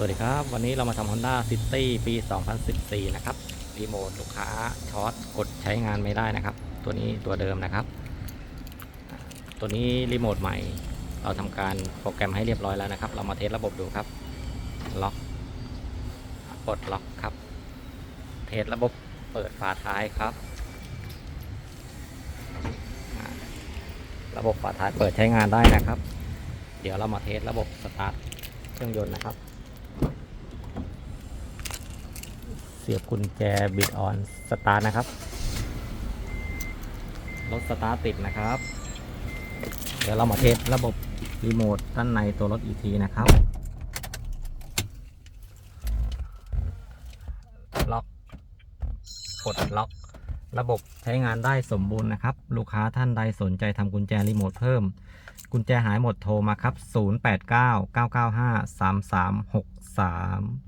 สวัสดีครับ วันนี้เรามาทำ Honda City ปี 2014 นะครับ รีโมทลูกค้าช็อตกดใช้งานไม่ได้นะครับ ตัวนี้ตัวเดิมนะครับ ตัวนี้รีโมทใหม่ เราทำการโปรแกรมให้เรียบร้อยแล้วนะครับ เรามาเทสระบบดูครับ ล็อก กดล็อกครับ เทสระบบเปิดฝาท้ายครับ ระบบฝาท้ายเปิดใช้งานได้นะครับ เดี๋ยวเรามาเทสระบบสตาร์ทเครื่องยนต์นะครับ เสียบกุญแจบิดออนสตาร์ทนะครับ รถสตาร์ทติดนะครับ เดี๋ยวเรามาเทสระบบรีโมทด้านในตัวรถอีกทีนะครับ ล็อก กดล็อก ระบบใช้งานได้สมบูรณ์นะครับ ลูกค้าท่านใดสนใจทำกุญแจรีโมทเพิ่ม กุญแจหายหมดโทรมาครับ 089 995 3363